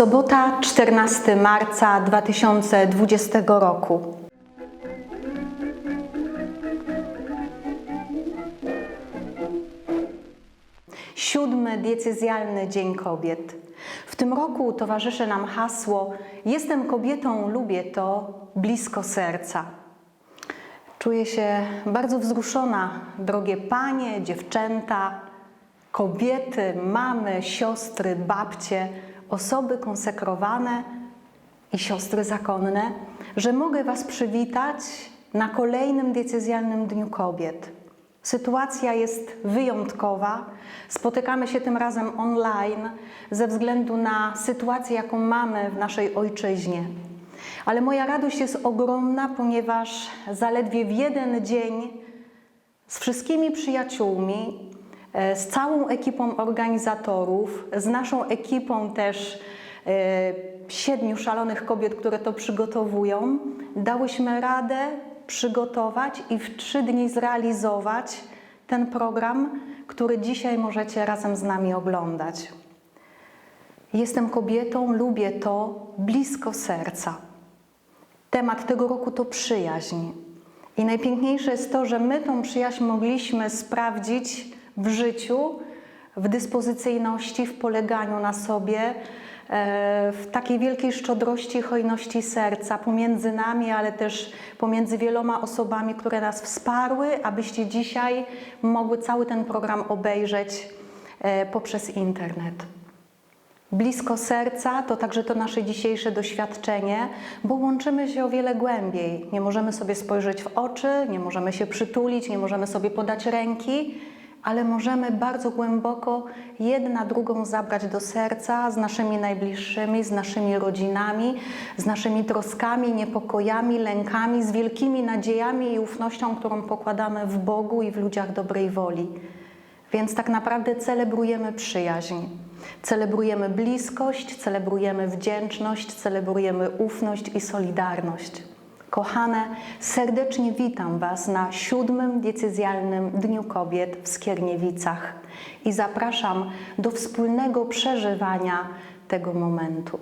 Sobota 14 marca 2020 roku. Siódmy diecezjalny Dzień Kobiet. W tym roku towarzyszy nam hasło Jestem kobietą, lubię to, blisko serca. Czuję się bardzo wzruszona, drogie panie, dziewczęta, kobiety, mamy, siostry, babcie, osoby konsekrowane i siostry zakonne, że mogę Was przywitać na kolejnym decyzjalnym Dniu Kobiet. Sytuacja jest wyjątkowa. Spotykamy się tym razem online ze względu na sytuację, jaką mamy w naszej ojczyźnie. Ale moja radość jest ogromna, ponieważ zaledwie w jeden dzień z wszystkimi przyjaciółmi, z całą ekipą organizatorów, z naszą ekipą też e, siedmiu szalonych kobiet, które to przygotowują, dałyśmy radę przygotować i w trzy dni zrealizować ten program, który dzisiaj możecie razem z nami oglądać. Jestem kobietą, lubię to blisko serca. Temat tego roku to przyjaźń. I najpiękniejsze jest to, że my tą przyjaźń mogliśmy sprawdzić w życiu, w dyspozycyjności, w poleganiu na sobie, e, w takiej wielkiej szczodrości hojności serca pomiędzy nami, ale też pomiędzy wieloma osobami, które nas wsparły, abyście dzisiaj mogły cały ten program obejrzeć e, poprzez internet. Blisko serca to także to nasze dzisiejsze doświadczenie, bo łączymy się o wiele głębiej. Nie możemy sobie spojrzeć w oczy, nie możemy się przytulić, nie możemy sobie podać ręki, ale możemy bardzo głęboko jedna drugą zabrać do serca z naszymi najbliższymi, z naszymi rodzinami, z naszymi troskami, niepokojami, lękami, z wielkimi nadziejami i ufnością, którą pokładamy w Bogu i w ludziach dobrej woli. Więc tak naprawdę celebrujemy przyjaźń. Celebrujemy bliskość, celebrujemy wdzięczność, celebrujemy ufność i solidarność. Kochane, serdecznie witam Was na siódmym decyzjalnym Dniu Kobiet w Skierniewicach i zapraszam do wspólnego przeżywania tego momentu.